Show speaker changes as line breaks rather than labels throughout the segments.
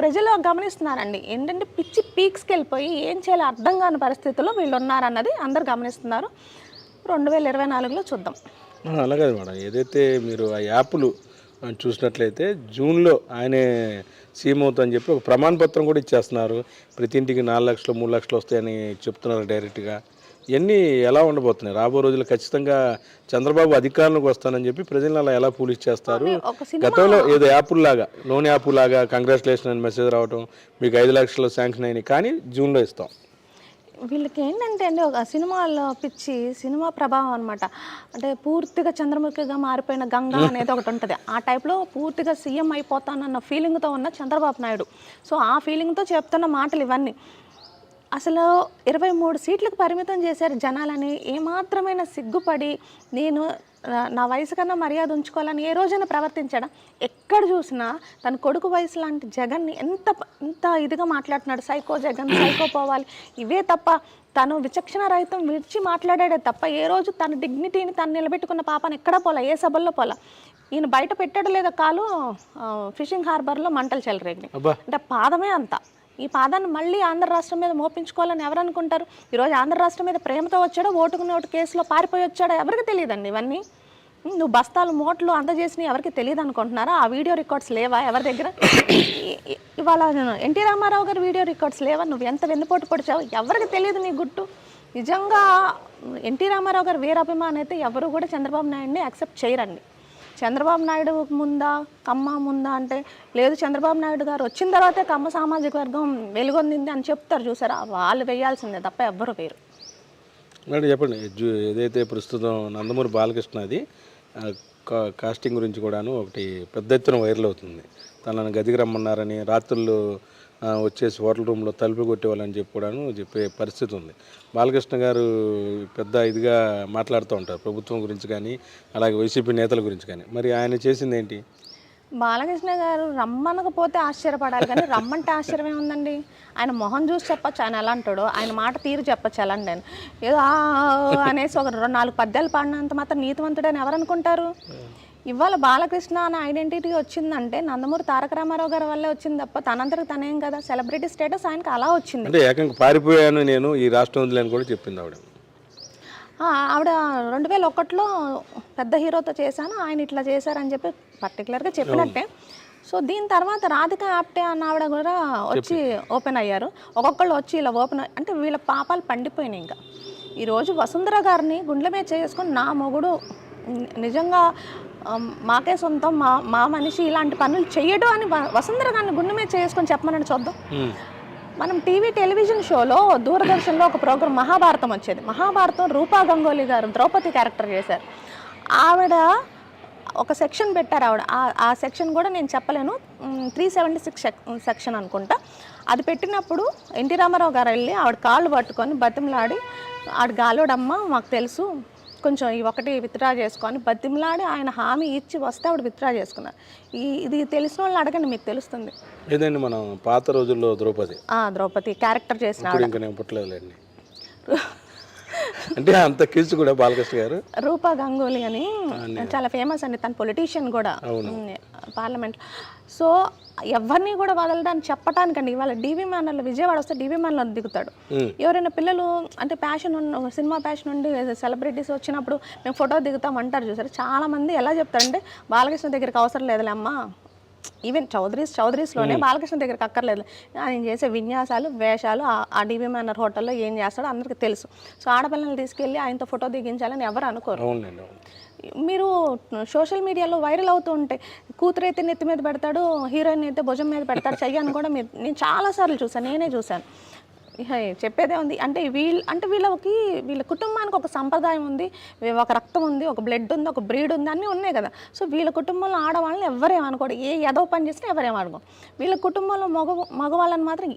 ప్రజలు గమనిస్తున్నారండి. ఏంటంటే పిచ్చి పీక్స్కి వెళ్ళిపోయి ఏం చేయాలో అర్థం కాని పరిస్థితుల్లో వీళ్ళు ఉన్నారన్నది అందరు గమనిస్తున్నారు. రెండు వేల ఇరవై నాలుగులో చూద్దాం.
అలాగే మేడం. ఏదైతే మీరు ఆ యాప్లు చూసినట్లయితే జూన్లో ఆయనే సీఎం అవుతా అని చెప్పి ఒక ప్రమాణపత్రం కూడా ఇచ్చేస్తున్నారు. ప్రతి ఇంటికి నాలుగు లక్షలు మూడు లక్షలు వస్తాయని చెప్తున్నారు డైరెక్ట్గా. ఇవన్నీ ఎలా ఉండబోతున్నాయి? రాబో రోజులు ఖచ్చితంగా చంద్రబాబు అధికారంలోకి వస్తానని చెప్పి ప్రజలను అలా ఎలా పోలీస్ చేస్తారు? గతంలో ఏదో యాప్ లాగా లోన్ యాప్ లాగా కంగ్రాచులేషన్ అని మెసేజ్ రావటం మీకు ఐదు లక్షలు శాంక్షన్ అయినాయి కానీ జూన్లో ఇస్తాం.
వీళ్ళకి ఏంటంటే అండి ఒక సినిమాలో పిచ్చి సినిమా ప్రభావం అనమాట అంటే పూర్తిగా చంద్రముఖిగా మారిపోయిన గంగా అనేది ఒకటి ఉంటుంది. ఆ టైప్లో పూర్తిగా సీఎం అయిపోతానన్న ఫీలింగ్తో ఉన్న చంద్రబాబు నాయుడు. సో ఆ ఫీలింగ్తో చెప్తున్న మాటలు ఇవన్నీ. అసలు ఇరవై మూడు సీట్లకు పరిమితం చేశారు జనాలని ఏమాత్రమైన సిగ్గుపడి నేను నా- వయసు కన్నా మర్యాద ఉంచుకోవాలని ఏ రోజైనా ప్రవర్తించాడా? ఎక్కడ చూసినా తన కొడుకు వయసు లాంటి జగన్ని ఎంత ఎంత ఇదిగా మాట్లాడుతున్నాడు? సైకో జగన్ సైకో పోవాలి. ఇవే తప్ప తను విచక్షణ రహితం విడిచి మాట్లాడాడే తప్ప ఏ రోజు తన డిగ్నిటీని తను నిలబెట్టుకున్న పాపని ఎక్కడా పోలా ఏ సభల్లో పోలా. ఈయన బయట పెట్టాడు లేదా కాలు ఫిషింగ్ హార్బర్లో మంటలు చెలరేగినాయి. అంటే పాదమే అంత. ఈ పాదాన్ని మళ్ళీ ఆంధ్ర రాష్ట్రం మీద మోపించుకోవాలని ఎవరు అనుకుంటారు? ఈరోజు ఆంధ్ర రాష్ట్రం మీద ప్రేమతో వచ్చాడో ఓటుకు నోటు కేసులో పారిపోయి వచ్చాడో ఎవరికి తెలియదండి ఇవన్నీ? నువ్వు బస్తాలు మోట్లు అందజేసినవి ఎవరికి తెలియదు అనుకుంటున్నారా? ఆ వీడియో రికార్డ్స్ లేవా ఎవరి దగ్గర? ఇవాళ నేను ఎన్టీ రామారావు గారి వీడియో రికార్డ్స్ లేవా? నువ్వు ఎంత వెన్నుపోటు పొడిచావు? ఎవరికి తెలియదు నీ గుట్టు? నిజంగా ఎన్టీ రామారావు గారు వీరాభిమాన్ అయితే ఎవరు కూడా చంద్రబాబు నాయుడిని యాక్సెప్ట్ చేయరండి. చంద్రబాబు నాయుడు ముందా కమ్మ ముందా అంటే లేదు చంద్రబాబు నాయుడు గారు వచ్చిన తర్వాతే కమ్మ సామాజిక వర్గం వెలుగొందింది అని చెప్తారు చూసారా? వాళ్ళు వేయాల్సిందే తప్ప ఎవ్వరు వేరు
మేడం చెప్పండి. ఏదైతే ప్రస్తుతం నందమూరి బాలకృష్ణ అది కా- కాస్టింగ్ గురించి కూడాను ఒకటి పెద్ద ఎత్తున వైరల్ అవుతుంది. తనను గదికి రమ్మన్నారని రాత్రులు వచ్చేసి హోటల్ రూమ్లో తలుపు కొట్టేవాళ్ళని చెప్పి కూడాను చెప్పే పరిస్థితి ఉంది. బాలకృష్ణ గారు పెద్ద ఇదిగా మాట్లాడుతూ ఉంటారు ప్రభుత్వం గురించి కానీ అలాగే వైసీపీ నేతల గురించి కానీ. మరి ఆయన చేసింది ఏంటి?
బాలకృష్ణ గారు రమ్మనకపోతే ఆశ్చర్యపడాలి కానీ రమ్మంటే ఆశ్చర్యం ఏముందండి? ఆయన మొహం చూసి చెప్పచ్చు ఆయన ఎలా అంటాడో ఆయన మాట తీరు చెప్పచ్చు ఎలా అంటే ఏదో అనేసి ఒక రెండు నాలుగు పద్యాలు పాడినంత మాత్రం నీతివంతుడని ఎవరనుకుంటారు ఇవాళ బాలకృష్ణ అనే ఐడెంటిటీ వచ్చిందంటే నందమూరి తారక రామారావు గారి వల్లే వచ్చింది తప్ప తనంతరకు తనేం కదా? సెలబ్రిటీ స్టేటస్ ఆయనకి అలా వచ్చింది.
అంటే ఏకంగా పారిపోయాను నేను ఈ రాష్ట్రం వదిలేని కూడా చెప్పింది ఆవిడ.
ఆవిడ రెండు వేల ఒకటిలో పెద్ద హీరోతో చేశాను ఆయన ఇట్లా చేశారని చెప్పి పర్టికులర్గా చెప్పినట్టే. సో దీని తర్వాత రాధిక ఆప్టే అన్న ఆవిడ కూడా వచ్చి ఓపెన్ అయ్యారు. ఒక్కొక్కళ్ళు వచ్చి ఇలా ఓపెన్ అంటే వీళ్ళ పాపాలు పండిపోయినాయి ఇంకా. ఈరోజు వసుంధర గారిని గుండెల మీద చేసుకొని నా మొగుడు నిజంగా మాకే సొంతం. మా మా మనిషి ఇలాంటి పనులు చెయ్యడు అని వసుంధర గారిని గుండె మీద చేసుకొని చెప్పమని చూద్దాం. మనం టీవీ టెలివిజన్ షోలో దూరదర్శన్లో ఒక ప్రోగ్రాం మహాభారతం వచ్చేది. మహాభారతం రూపా గంగోలీ గారు ద్రౌపది క్యారెక్టర్ చేశారు. ఆవిడ ఒక సెక్షన్ పెట్టారు ఆవిడ. ఆ- ఆ సెక్షన్ కూడా నేను చెప్పలేను. త్రీ సెవెంటీ సిక్స్ సెక్షన్ అనుకుంటా. అది పెట్టినప్పుడు ఎన్టీ రామారావు గారు వెళ్ళి ఆవిడ కాళ్ళు పట్టుకొని బతిమలాడి ఆవిడ గాలోడమ్మ మాకు తెలుసు కొంచెం ఈ ఒకటి విత్డ్రా చేసుకొని బతిమలాడి ఆయన హామీ ఇచ్చి వస్తే ఆవిడ విత్డ్రా చేసుకున్నారు. ఈ ఇది తెలిసిన వాళ్ళు అడగండి మీకు తెలుస్తుంది.
ఏదండి మనం పాత రోజుల్లో ద్రౌపది?
ఆ, ద్రౌపది క్యారెక్టర్ చేసిన
ఇప్పుడు ఇంకా నేను పుట్టలేదులేండి. అంటే అంత కీర్చి కూడా బాలకృష్ణ గారు?
రూపా గంగూలీ అని చాలా ఫేమస్ అండి. తన పొలిటీషియన్ కూడా. పార్లమెంట్ సో ఎవరిని కూడా వదలడానికి చెప్పటానికండి. ఇవాళ డీవీ మ్యానర్లో విజయవాడ వస్తే డీవీ మ్యాన్లో దిగుతాడు. ఎవరైనా పిల్లలు అంటే ప్యాషన్ ఉన్న సినిమా ప్యాషన్ ఉండి సెలబ్రిటీస్ వచ్చినప్పుడు మేము ఫోటో దిగుతాం అంటారు చూసారు? చాలా మంది ఎలా చెప్తారంటే బాలకృష్ణ దగ్గరికి అవసరం లేదులే అమ్మా. ఈవెన్ చౌదరీస్ చౌదరీస్లోనే బాలకృష్ణ దగ్గరికి అక్కర్లేదు. ఆయన చేసే విన్యాసాలు వేషాలు ఆ- డీవీ మ్యానర్ హోటల్లో ఏం చేస్తాడో అందరికీ తెలుసు. సో ఆడపిల్లల్ని తీసుకెళ్ళి ఆయనతో ఫోటో దిగించాలని ఎవరు అనుకోరు. మీరు సోషల్ మీడియాలో వైరల్ అవుతూ ఉంటాయి కూతురు అయితే నెత్తి మీద పెడతాడు హీరోయిన్ అయితే భుజం మీద పెడతాడు చెయ్యని కూడా మీరు నేను చాలాసార్లు చూసాను నేనే చూశాను. చెప్పేదే ఉంది. అంటే వీళ్ళ అంటే వీళ్ళకి వీళ్ళ కుటుంబానికి ఒక సంప్రదాయం ఉంది ఒక రక్తం ఉంది ఒక బ్లడ్ ఉంది ఒక బ్రీడ్ ఉంది అన్నీ ఉన్నాయి కదా. సో వీళ్ళ కుటుంబంలో ఆడవాళ్ళని ఎవరేమనుకోడు ఏ ఏదో పని చేసినా ఎవరేమనుకో వీళ్ళ కుటుంబంలో మగ మగవాళ్ళని మాత్రం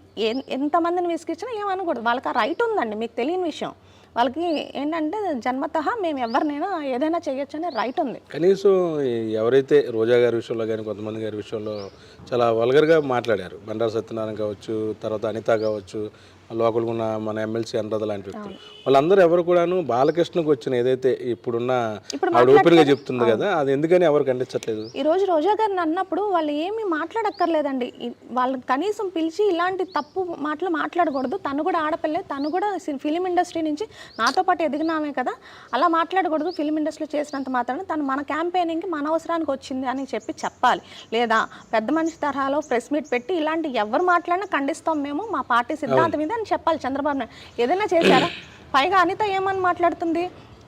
ఎంతమందిని విసిగించినా ఏమనకూడదు వాళ్ళకి ఆ రైట్ ఉందండి మీకు తెలియని విషయం. వాళ్ళకి ఏంటంటే జన్మతః మేము ఎవరినైనా ఏదైనా చేయొచ్చు అనే రైట్ ఉంది.
కనీసం ఎవరైతే రోజా గారి విషయంలో కానీ కొంతమంది గారి విషయంలో చాలా వల్గర్గా మాట్లాడారు. బండారు సత్యనారాయణ కావచ్చు తర్వాత అనిత కావచ్చు లోకల్గా ఉన్న మన ఎమ్మెల్సీ అనురాధ లాంటి వ్యక్తులు. వాళ్ళందరూ ఎవరు కూడాను బాలకృష్ణకు వచ్చిన ఏదైతే ఇప్పుడున్న ఆవిడ ఓపెన్గా చెప్తుంది కదా అది ఎందుకని ఎవరు ఖండించట్లేదు?
ఈ రోజు రోజా గారిని అన్నప్పుడు వాళ్ళు ఏమీ మాట్లాడక్కర్లేదండి. వాళ్ళని కనీసం పిలిచి ఇలాంటి తప్పు మాటలు మాట్లాడకూడదు. తను కూడా ఆడపిల్లే తను కూడా ఫిలిం ఇండస్ట్రీ నుంచి నాతో పాటు ఎదిగినామే కదా. అలా మాట్లాడకూడదు. ఫిలిం ఇండస్ట్రీలో చేసినంత మాత్రాన తను మన క్యాంపెయినింగ్కి మన అవసరానికి వచ్చింది అని చెప్పి చెప్పాలి. లేదా పెద్ద మనిషి తరహాలో ప్రెస్ మీట్ పెట్టి ఇలాంటి ఎవరు మాట్లాడినా ఖండిస్తాం మేము. మా పార్టీ సిద్ధాంతం ఇది. అని చెప్పాలి చంద్రబాబు నాయుడు. ఏదైనా చేశారా? పైగా అనిత ఏమని మాట్లాడుతుంది?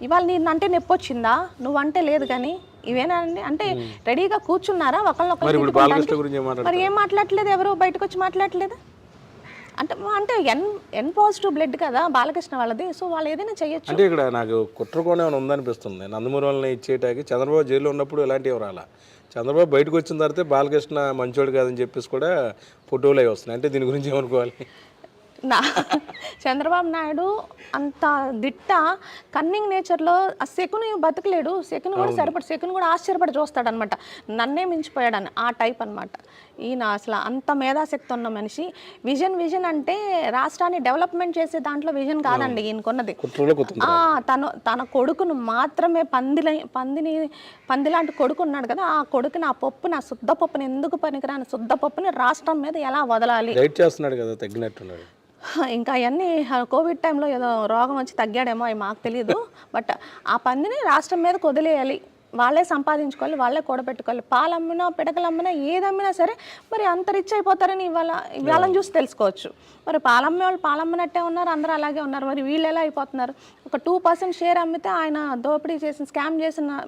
ఇవాళ నేను అంటే నొప్పి వచ్చిందా నువ్వంటే లేదు కానీ ఇవేనా అండి? అంటే రెడీగా కూర్చున్నారా? ఒకళ్ళొకళ్ళు
మరి ఏం
మాట్లాడట్లేదు ఎవరు? బయటకు వచ్చి మాట్లాడట్లేదు? అంటే అంటే ఎన్ ఎన్ పాజిటివ్ బ్లడ్ కదా బాలకృష్ణ వాళ్ళది. సో వాళ్ళు ఏదైనా చేయొచ్చు.
అంటే ఇక్కడ నాకు కుట్రకోణం ఏమైనా ఉందనిపిస్తుంది నందమూరి వాళ్ళని ఇచ్చేటాకి చంద్రబాబు జైల్లో ఉన్నప్పుడు ఎలాంటివి ఎవరు రాలా చంద్రబాబు బయటకు వచ్చిన తర్వాత బాలకృష్ణ మంచోడు కాదని చెప్పేసి కూడా ఫోటోలు అవి వస్తున్నాయి. అంటే దీని గురించి ఏమనుకోవాలి?
నా చంద్రబాబు నాయుడు అంత దిట్ట కన్నింగ్ నేచర్లో ఆ శకుని బతకలేడు. శకుని కూడా సరిపడి శకుని కూడా ఆశ్చర్యపడి చూస్తాడు అనమాట నన్నే మించిపోయాడని ఆ టైప్ అన్నమాట. ఈయన అసలు అంత మేధాశక్తి ఉన్న మనిషి. విజన్ విజన్ అంటే రాష్ట్రాన్ని డెవలప్మెంట్ చేసే దాంట్లో విజన్ కాదండి ఈయనకున్నది. తను తన కొడుకును మాత్రమే పందిల పందిని పంది లాంటి కొడుకు ఉన్నాడు కదా ఆ కొడుకుని ఆ పప్పుని ఆ శుద్ధ పప్పుని ఎందుకు పనికిరాని శుద్ధ పప్పుని రాష్ట్రం మీద ఎలా వదలాలి?
చేస్తున్నాడు కదా తగ్గినట్టున్నాడు.
ఇంకా అవన్నీ కోవిడ్ టైంలో ఏదో రోగం వచ్చి తగ్గాడేమో అవి మాకు తెలియదు బట్ ఆ పందిని రాష్ట్రం మీదకి వదిలేయాలి వాళ్ళే సంపాదించుకోవాలి వాళ్ళే కూడబెట్టుకోవాలి. పాలు అమ్మినా పిడకలు అమ్మినా ఏది అమ్మినా సరే మరి అంత రిచ్ అయిపోతారని ఇవాళ ఇవాళని చూసి తెలుసుకోవచ్చు. మరి పాలమ్మే వాళ్ళు పాలమ్మినట్టే ఉన్నారు అందరూ అలాగే ఉన్నారు. మరి వీళ్ళు ఎలా అయిపోతున్నారు? ఒక టూ పర్సెంట్ షేర్ అమ్మితే ఆయన దోపిడీ చేసిన స్కామ్ చేసిన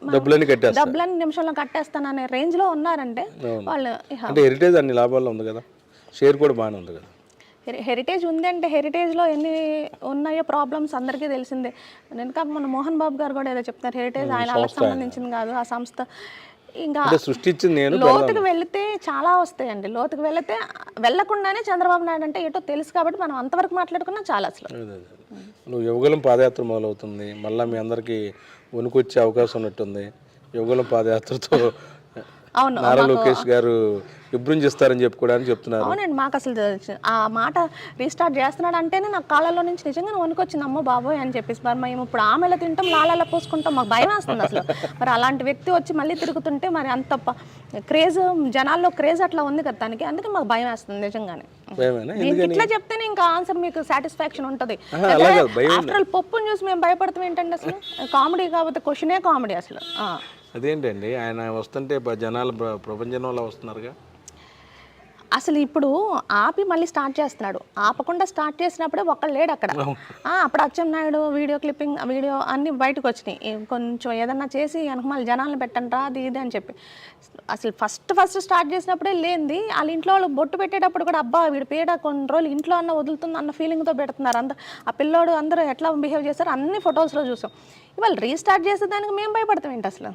డబ్బులని నిమిషంలో కట్టేస్తాననే రేంజ్లో ఉన్నారంటే వాళ్ళు
హెరిటేజ్ అన్ని లాభాల్లో ఉంది కదా. షేర్ కూడా బాగానే ఉంది కదా.
హెరిటేజ్ ఉందంటే హెరిటేజ్లో ఎన్ని ఉన్నాయో ప్రాబ్లమ్స్ అందరికీ తెలిసిందే. నేను కాక మన మోహన్ బాబు గారు కూడా ఏదో చెప్తారు హెరిటేజ్ ఆయన వాళ్ళకి సంబంధించింది కాదు ఆ సంస్థ ఇంకా
సృష్టించింది నేను
లోతుకు వెళితే చాలా వస్తాయండి. లోతుకు వెళితే వెళ్ళకుండానే చంద్రబాబు నాయుడు అంటే ఏటో తెలుసు కాబట్టి మనం అంతవరకు మాట్లాడుకున్నా చాలా అసలు.
నువ్వు యువగలం పాదయాత్ర మొదలవుతుంది. మళ్ళీ మీ అందరికీ వణుకొచ్చే అవకాశం ఉన్నట్టుంది. యువగలం పాదయాత్రతో
అవును
నారా లోకేష్ గారు విభృంజిస్తారని చెప్పుకోవడానికి చెప్తున్నారు.
అవునండి మాకు అసలు ఆ మాట రీస్టార్ట్ చేస్తున్నాడు అంటేనే నాకు కాళ్ళలో నుంచి నిజంగా వణుకొచ్చింది అమ్మో బాబోయ్ అని చెప్పేసి మరి మేము ఇప్పుడు ఆమెలో తింటాం లాలలో పోసుకుంటాం మాకు భయం వేస్తుంది అసలు. మరి అలాంటి వ్యక్తి వచ్చి మళ్ళీ తిరుగుతుంటే మరి అంత క్రేజ్ జనాల్లో క్రేజ్ అట్లా ఉంది కదా తనకి అందుకే మాకు భయం వేస్తుంది నిజంగానే. ఇట్లా చెప్తేనే ఇంకా ఆన్సర్ మీకు సాటిస్ఫాక్షన్ ఉంటుంది. ఆఫ్టర్ పప్పుని చూసి మేము భయపడతాం ఏంటండి అసలు? కామెడీ కాకపోతే క్వశ్చనే కామెడీ అసలు.
అదేంటండి? ఆయన వస్తుంటే జనాలు ప్ర- ప్రపంచంలో వస్తున్నారుగా.
అసలు ఇప్పుడు ఆపి మళ్ళీ స్టార్ట్ చేస్తున్నాడు. ఆపకుండా స్టార్ట్ చేసినప్పుడే ఒక్కడు లేడు అక్కడ. అప్పుడు అచ్చెన్నాయుడు వీడియో క్లిప్పింగ్ వీడియో అన్ని బయటకు వచ్చినాయి. కొంచెం ఏదన్నా చేసి వెనక మళ్ళీ జనాలను పెట్టండి అది ఇది అని చెప్పి. అసలు ఫస్ట్ ఫస్ట్ స్టార్ట్ చేసినప్పుడే లేనిది వాళ్ళ ఇంట్లో వాళ్ళు బొట్టు పెట్టేటప్పుడు కూడా అబ్బా వీడి పీడ కొన్ని రోజులు ఇంట్లో అన్న వదులుతుంది అన్న ఫీలింగ్తో పెడుతున్నారు. అంత ఆ పిల్లోడు అందరూ ఎట్లా బిహేవ్ చేస్తారు అన్ని ఫొటోస్లో చూసాం. ఇవాళ రీస్టార్ట్ చేసే దానికి మేము భయపడతాం ఏంటి అసలు?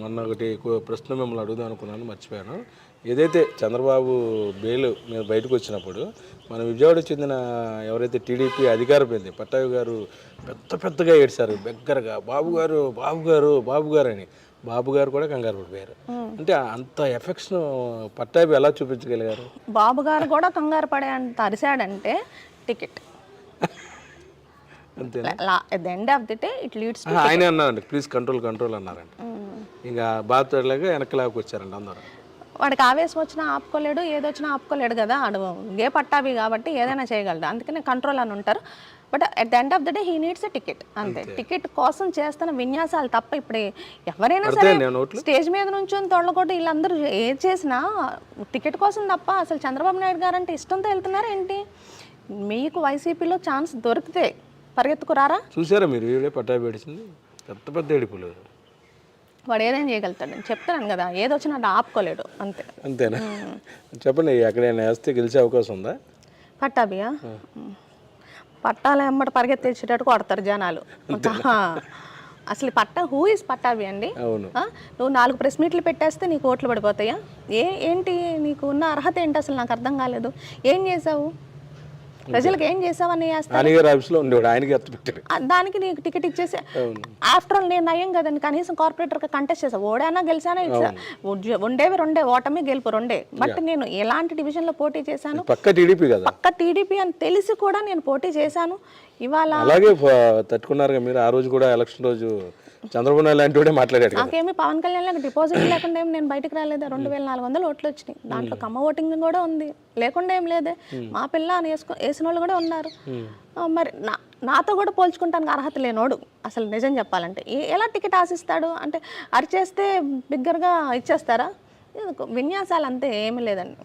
మొన్న ఒకటి ప్రశ్న మిమ్మల్ని అడుగుదాం అనుకున్నాను మర్చిపోయాను. ఏదైతే చంద్రబాబు బెయిల్ మీద బయటకు వచ్చినప్పుడు మన విజయవాడ చెందిన ఎవరైతే టీడీపీ అధికార ప్రతినిధి పట్టాభి గారు పెద్ద పెద్దగా ఏడ్చారు దగ్గరగా బాబు గారు బాబు గారు బాబు గారు అని. బాబు గారు కూడా కంగారు పడిపోయారు. అంటే అంత ఎఫెక్షన్ పట్టాభి ఎలా చూపించగలిగారు?
బాబు గారు కూడా కంగారు పడే అంత అరిశాడంటే టికెట్.
అంతే
at the end of the day it leads
ఆయనే అన్నారండి ప్లీజ్ కంట్రోల్ కంట్రోల్ అన్నారంట. ఇంకా బాధలాగా వెనకలాగా వచ్చారండి అందరూ.
వాడికి ఆవేశం వచ్చినా ఆపుకోలేడు ఏదొచ్చినా ఆపుకోలేడు కదా ఆడు. గే పట్టావి కాబట్టి ఏదైనా చేయగలడు. అందుకనే కంట్రోల్ అని ఉంటారు. But at the end of the day he needs a ticket అంతే. టికెట్ కోసం చేస్తున్న విన్యాసాలు తప్ప ఇప్పుడు ఎవరైనా సరే స్టేజ్ మీద నుంచి తొడలకొట్టి వీళ్ళందరూ ఏది చేసినా టికెట్ కోసం తప్ప అసలు చంద్రబాబు నాయుడు గారు అంటే ఇష్టంతో వెళ్తున్నారా ఏంటి? మీకు వైసీపీలో ఛాన్స్ దొరికితే పరిగెత్తుకురారా
చూసారా మీరు? పట్టాభి పెద్ద పెద్ద ఏడుపులు.
వాడు ఏదైనా చేయగలుగుతాడు. నేను చెప్తున్నాను కదా ఏదొచ్చినా వాడు ఆపుకోలేడు. అంతే.
అంతేనా? చెప్పండి ఎక్కడైనా వేస్తే గెలిచే అవకాశం ఉందా?
పట్టాభియా? పట్టాల ఎమ్మట పరిగెత్తేసేటట్టు కొడతారు జనాలు. అసలు పట్టా హూ ఇస్ పట్టాభి అండి? నువ్వు నాలుగు ప్రెస్ మీట్లు పెట్టేస్తే నీకు ఓట్లు పడిపోతాయా? ఏ ఏంటి నీకు ఉన్న అర్హత ఏంటి అసలు? నాకు అర్థం కాలేదు. ఏం చేసావు ప్రజలకు ఏం చేసావని
ఆఫీస్లో ఉండేవాడు ఆయనకి
దానికి నీకు టికెట్ ఇచ్చేసి ఆఫ్టర్ ఆల్ నేను నయం కదండి కనీసం కార్పొరేటర్కి కంటెస్ట్ చేసా. ఓడానా గెలిచానా ఇట్స్ ఉండేవి రెండే ఓటమి గెలుపు రెండే. బట్ నేను ఎలాంటి డివిజన్లో పోటీ చేశాను?
పక్క టీడీపీ కదా.
పక్క టీడీపీ అని తెలిసి కూడా నేను పోటీ చేశాను. ఇవాళ
అలాగే తట్టుకున్నారుగా మీరు ఆ రోజు కూడా ఎలక్షన్ రోజు చంద్రబాబు నాయుడు లాంటి మాట్లాడాడు కదా.
నాకేమి పవన్ కళ్యాణ్ లాగా డిపాజిట్ లేకుండా ఏం నేను బయటకు రాలేదు? రెండు వేల నాలుగు వందలు ఓట్లు వచ్చినాయి. దాంట్లో కమ్మ ఓటింగ్ కూడా ఉంది. లేకుండా ఏం లేదే. మా పిల్ల అని వేసుకో వేసిన వాళ్ళు కూడా ఉన్నారు. మరి నా నాతో కూడా పోల్చుకుంటానికి అర్హత లేనోడు. అసలు నిజం చెప్పాలంటే. ఎలా టికెట్ ఆశిస్తాడు? అంటే అరిచేస్తే బిగ్గరగా ఇచ్చేస్తారా? విన్యాసాలు అంతే ఏమీ లేదండి.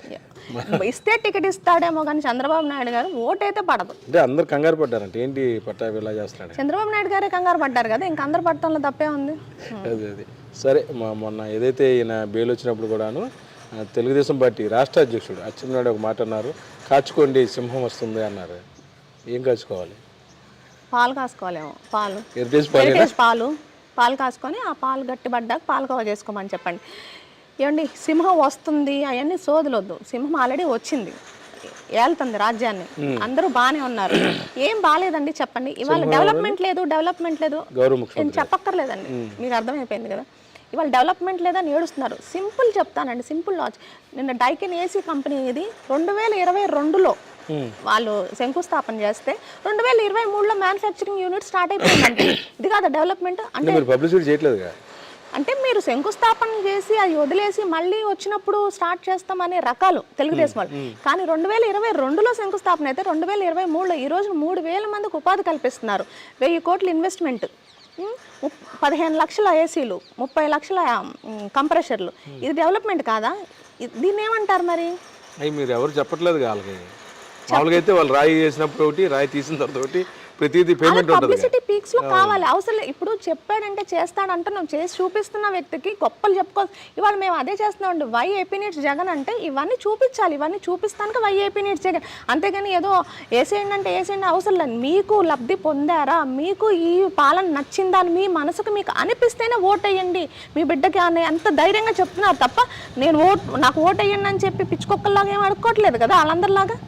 ఇస్తే టికెట్ ఇస్తాడేమో కానీ చంద్రబాబు నాయుడు గారు ఓటైతే పడదు.
అంటే అందరు కంగారు పడ్డారంట. ఏంటి పట్టాభి ఇలా చేస్తున్నాడు?
చంద్రబాబు నాయుడు గారే కంగారు పడ్డారు కదా ఇంక అందరు పడటంలో తప్పే ఉంది.
అదే అదే. సరే మొన్న ఏదైతే ఈయన బెయిల్ వచ్చినప్పుడు కూడాను తెలుగుదేశం పార్టీ రాష్ట్ర అధ్యక్షుడు అచ్చెన్నాయుడు ఒక మాట అన్నారు కాచుకోండి సింహం వస్తుంది అన్నారు. ఏం కాచుకోవాలి?
పాలు కాసుకోవాలేమో పాలు. పాలు. పాలు కాసుకొని ఆ పాలు గట్టిపడ్డాక పాలకోవా చేసుకోమని చెప్పండి. ఏమండి సింహం వస్తుంది అవన్నీ సోదులొద్దు. సింహం ఆల్రెడీ వచ్చింది. ఏళ్తుంది రాజ్యాన్ని. అందరూ బాగానే ఉన్నారు. ఏం బాగాలేదండి చెప్పండి. ఇవాళ డెవలప్మెంట్ లేదు డెవలప్మెంట్ లేదు. నేను చెప్పక్కర్లేదండి. మీకు అర్థమైపోయింది కదా? ఇవాళ డెవలప్మెంట్ లేదని ఏడుస్తున్నారు. సింపుల్ చెప్తానండి సింపుల్ లాజిక్ నిన్న డైకెన్ ఏసీ కంపెనీ ఇది రెండు వేల ఇరవై రెండులో వాళ్ళు శంకుస్థాపన చేస్తే రెండు వేల ఇరవై మూడులో మ్యానుఫ్యాక్చరింగ్ యూనిట్ స్టార్ట్ అయిపోయిందంటే ఇది కాదా డెవలప్మెంట్
అంటే పబ్లిసిటీ చేయట్లేదుగా?
అంటే మీరు శంకుస్థాపన చేసి అది వదిలేసి మళ్ళీ వచ్చినప్పుడు స్టార్ట్ చేస్తామనే రకాలు తెలుగుదేశం వాళ్ళు. కానీ రెండు వేల ఇరవై రెండులో శంకుస్థాపన అయితే రెండు వేల ఇరవై మూడులో ఈ రోజు మూడు వేల మందికి ఉపాధి కల్పిస్తున్నారు. వెయ్యి కోట్ల ఇన్వెస్ట్మెంట్ పదిహేను లక్షల ఏసీలు ముప్పై లక్షల కంప్రెషర్లు ఇది డెవలప్మెంట్ కాదా? దీన్ని ఏమంటారు మరి?
మీరు ఎవరు చెప్పట్లేదు వాళ్ళకి. మామూలుగా అయితే వాళ్ళు రాయి వేసినప్పుడు ఒకటి రాయి తీసిన తర్వాత ఒకటి ప్రతిదీ పేమెంట్
పబ్లిసిటీ పీక్స్లో కావాలి. అవసరం. ఇప్పుడు చెప్పాడంటే చేస్తాడు అంటున్నాం చేసి చూపిస్తున్న వ్యక్తికి గొప్పలు చెప్పుకో ఇవాళ మేము అదే చేస్తున్నాం వై ఏపీ నీట్స్ జగన్ అంటే ఇవన్నీ చూపించాలి. ఇవన్నీ చూపిస్తానికి వై ఏపీ నీట్స్ జగన్ అంతేగాని ఏదో వేసేయండి అంటే వేసేయండి. అవసరం లేదు. మీకు లబ్ధి పొందారా? మీకు ఈ పాలన నచ్చిందా అని మీ మనసుకు మీకు అనిపిస్తేనే ఓట్ వేయండి మీ బిడ్డకి అని ఎంత ధైర్యంగా చెప్తున్నారు తప్ప నేను ఓట్ నాకు ఓట్ వేయండి అని చెప్పి పిచ్చుకొక్కల్లాగా ఏం అడుక్కోవట్లేదు కదా వాళ్ళందరిలాగా?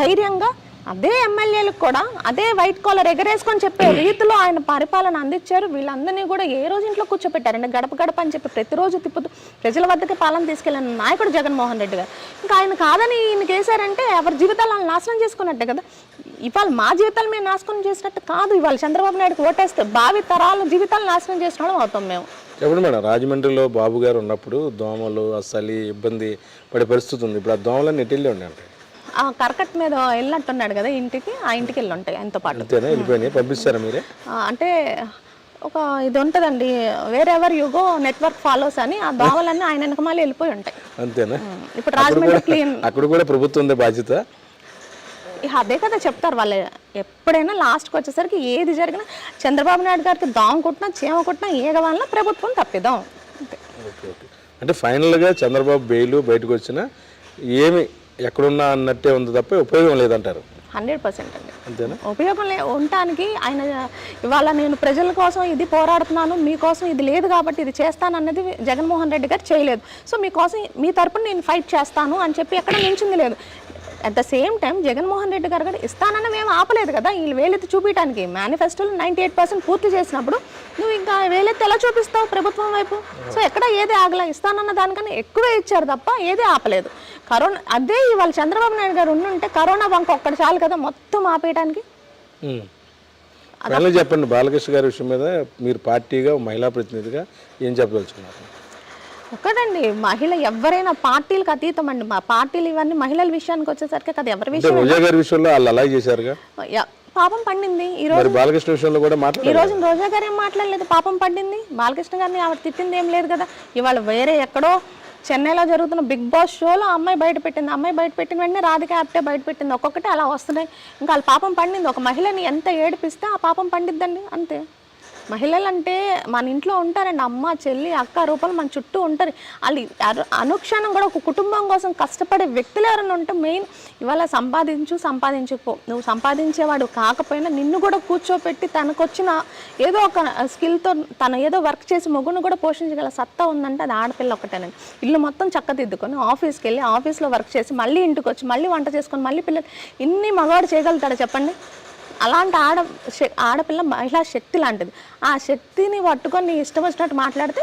ధైర్యంగా అదే ఎమ్మెల్యేలకు కూడా అదే వైట్ కాలర్ ఎగరేసుకొని చెప్పే రీతిలో ఆయన పరిపాలన అందించారు. వీళ్ళందరినీ కూడా ఏ రోజు ఇంట్లో కూర్చోపెట్టారంటే గడప గడప అని చెప్పి ప్రతిరోజు తిప్పుతూ ప్రజల వద్దకే పాలన తీసుకెళ్ళిన నాయకుడు జగన్మోహన్ రెడ్డి గారు. ఇంకా ఆయన కాదని ఈయనకి వేశారంటే ఎవరి జీవితాలను నాశనం చేసుకున్నట్టే కదా. ఇవాళ మా జీవితాలు మేము నాశనం చేసినట్టు కాదు. ఇవాళ చంద్రబాబు నాయుడుకి ఓటేస్తే భావి తరాల జీవితాలు నాశనం చేసిన వాళ్ళం అవుతాం మేము.
చెప్పండి మేడం? రాజమండ్రిలో బాబు గారు ఉన్నప్పుడు దోమలు అసలు ఇబ్బంది పడే పరిస్థితి ఉంది. ఇప్పుడు ఆ దోమలన్నీ ఎటు వెళ్ళి ఉన్నాయి
ఆ కరకట్ మీద వెళ్ళినట్టున్నాడు కదా ఇంటికి ఆ ఇంటికి వెళ్ళి ఉంటాయి ఆయనతో పాటు.
అంతేనా? వెళ్ళిపోయినాయి? పంపిస్తారా మీరే?
ఆ, అంటే ఒక ఇది ఉంటుందండి వేరే ఎవర్ యుగో నెట్వర్క్ ఫాలోస్ అని ఆ దోమలన్నీ ఆయన వెనకమాలి వెళ్ళిపోయి ఉంటాయి.
అంతేనా?
ఉమ్, ఇప్పుడు రాజమండ్రి క్లీన్.
అక్కడ కూడా ప్రభుత్వం ఉంది బాధ్యత?
ఇక అదే కదా చెప్తారు వాళ్ళు. ఎప్పుడైనా లాస్ట్కి వచ్చేసరికి ఏది జరిగినా చంద్రబాబు నాయుడు గారికి దోమ కొట్టినా చీమ కొట్టినా ఏగ వలన ప్రభుత్వం తప్పిదాం. అంతే.
Okay okay. అంటే ఫైనల్గా చంద్రబాబు బెయిల్ బయటకు వచ్చినా ఏమి ఎక్కడున్నా అన్నట్టే ఉంది తప్ప ఉపయోగం లేదంటారు.
హండ్రెడ్ పర్సెంట్ అండి.
అంతేనా?
ఉపయోగం లే ఉండటానికి ఆయన ఇవాళ నేను ప్రజల కోసం ఇది పోరాడుతున్నాను మీకోసం ఇది లేదు కాబట్టి ఇది చేస్తాను అన్నది జగన్మోహన్ రెడ్డి గారు చేయలేదు. సో మీకోసం మీ తరపున నేను ఫైట్ చేస్తాను అని చెప్పి ఎక్కడ నించింది లేదు. At the same time Jaganmohan Reddy గారు కూడా ఇస్తానన్న మేము ఆపలేదు కదా వీళ్ళు వేలెత్తి చూపించడానికి మేనిఫెస్టోలో నైంటీ ఎయిట్ పర్సెంట్ పూర్తి చేసినప్పుడు నువ్వు ఇంకా వేలెత్తి ఎలా చూపిస్తావు ప్రభుత్వం వైపు? సో ఎక్కడ ఏది ఆగలా ఇస్తానన్న దానికన్నా ఎక్కువే ఇచ్చారు తప్ప ఏది ఆపలేదు. కరోనా అదే ఇవాళ చంద్రబాబు నాయుడు గారు ఉండుంటే కరోనా బంక్ ఒక్కటి చాలు కదా మొత్తం ఆపేయడానికి
చెప్పండి బాలకృష్ణ గారి విషయం మీద మీరు పార్టీగా మహిళా ప్రతినిధిగా ఏం చెప్పదలుచుకున్నారు?
ఒక్కటండి మహిళ ఎవరైనా పార్టీలకు అతీతం అండి. మా పార్టీలు ఇవన్నీ మహిళల విషయానికి వచ్చేసరికి కదా ఎవరి విషయం
రోజా గారి విషయంలో వాళ్ళు అలాగే చేశారుగా?
పాపం పండింది. ఈ రోజు
బాలకృష్ణ విషయంలో కూడా
ఈ రోజు రోజా గారు ఏం మాట్లాడలేదు? పాపం పడింది. బాలకృష్ణ గారిని ఆవిడ తిట్టింది ఏం లేదు కదా. ఇవాళ వేరే ఎక్కడో చెన్నైలో జరుగుతున్న బిగ్ బాస్ షోలో ఆ అమ్మాయి బయట పెట్టింది. అమ్మాయి బయట పెట్టిన వెంటనే రాధిక యాప్టే బయట పెట్టింది. ఒక్కొక్కటి అలా వస్తున్నాయి. ఇంకా వాళ్ళ పాపం పండింది. ఒక మహిళని ఎంత ఏడిపిస్తే ఆ పాపం పండిద్దండి. అంతే. మహిళలంటే మన ఇంట్లో ఉంటారండి అమ్మ చెల్లి అక్క రూపాయలు మన చుట్టూ ఉంటారు వాళ్ళు అనుక్షణం కూడా ఒక కుటుంబం కోసం కష్టపడే వ్యక్తులు ఎవరైనా ఉంటే మెయిన్ ఇవాళ సంపాదించు సంపాదించుకో. నువ్వు సంపాదించేవాడు కాకపోయినా నిన్ను కూడా కూర్చోపెట్టి తనకొచ్చిన ఏదో ఒక స్కిల్తో తను ఏదో వర్క్ చేసి మొగ్గును కూడా పోషించగల సత్తా ఉందంటే అది ఆడపిల్ల ఒకటేనండి. ఇల్లు మొత్తం చక్కదిద్దుకొని ఆఫీస్కి వెళ్ళి ఆఫీస్లో వర్క్ చేసి మళ్ళీ ఇంటికి వచ్చి మళ్ళీ వంట చేసుకొని మళ్ళీ పిల్లలు ఇన్ని మగవాడు చేయగలుగుతాడు చెప్పండి? అలాంటి ఆడ ఆడపిల్ల మహిళా శక్తి లాంటిది. ఆ శక్తిని పట్టుకొని నీ ఇష్టం వచ్చినట్టు మాట్లాడితే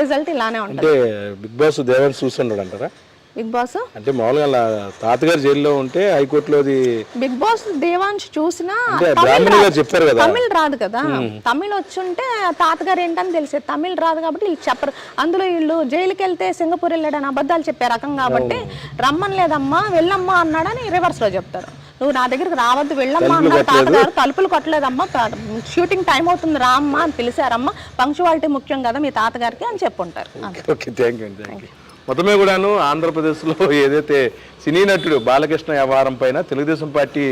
రిజల్ట్ ఇలానే ఉంటుంది.
అంటే బిగ్ బాస్ దేవన్ చూస్తున్నాడు అంటారా?
Big boss?
అంటే మామూలుగా అలా తాతగారు జైల్లో ఉంటే హైకోర్టులోది
బిగ్ బాస్ దేవాంశ్ చూసినా
అంటే
తమిళ్
బ్రాహ్మణి
రాదు.
గారు చెప్పారు కదా.
తమిళ్ రాదు కదా. తమిళ్ వచ్చుంటే తాతగారు ఏంటని తెలిసేది తమిళ్ రాదు కాబట్టి వీళ్ళు చెప్పరు. అందులో వీళ్ళు జైలుకి వెళ్తే సింగపూర్ వెళ్ళాడని అబద్ధాలు చెప్పే రకం కాబట్టి రమ్మని లేదమ్మా వెళ్ళమ్మా అన్నాడని రివర్స్లో చెప్తారు. నువ్వు నా దగ్గరికి రావద్దు వెళ్ళమ్మా అన్నారు తాతగారు. తలుపులు కొట్టలేదమ్మా. షూటింగ్ టైం అవుతుంది రా అమ్మా అని పిలిచారమ్మా. పంక్చువాలిటీ ముఖ్యం కదా మీ తాతగారికి అని చెప్పుంటారు.
Okay thank you thank you మొత్తమే కూడాను ఆంధ్రప్రదేశ్లో ఏదైతే సినీ నటుడు బాలకృష్ణ వ్యవహారం పైన తెలుగుదేశం పార్టీ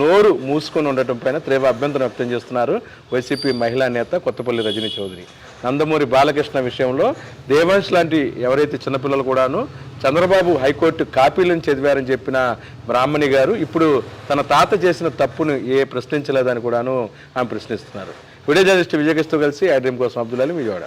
నోరు మూసుకొని ఉండటం పైన తీవ్ర అభ్యంతరం వ్యక్తం చేస్తున్నారు వైసీపీ మహిళా నేత కొత్తపల్లి రజనీ చౌదరి. నందమూరి బాలకృష్ణ విషయంలో దేవాంశ్ లాంటి ఎవరైతే చిన్నపిల్లలు కూడాను చంద్రబాబు హైకోర్టు కాపీలను చదివారని చెప్పిన బ్రాహ్మణి గారు ఇప్పుడు తన తాత చేసిన తప్పును ఏ ప్రశ్నించలేదని కూడాను ఆమె ప్రశ్నిస్తున్నారు. వీడియో జర్నలిస్ట్ విజయకృష్ణతో కలిసి ఐ కోసం అబ్దుల్ అలీ విజయవాడ.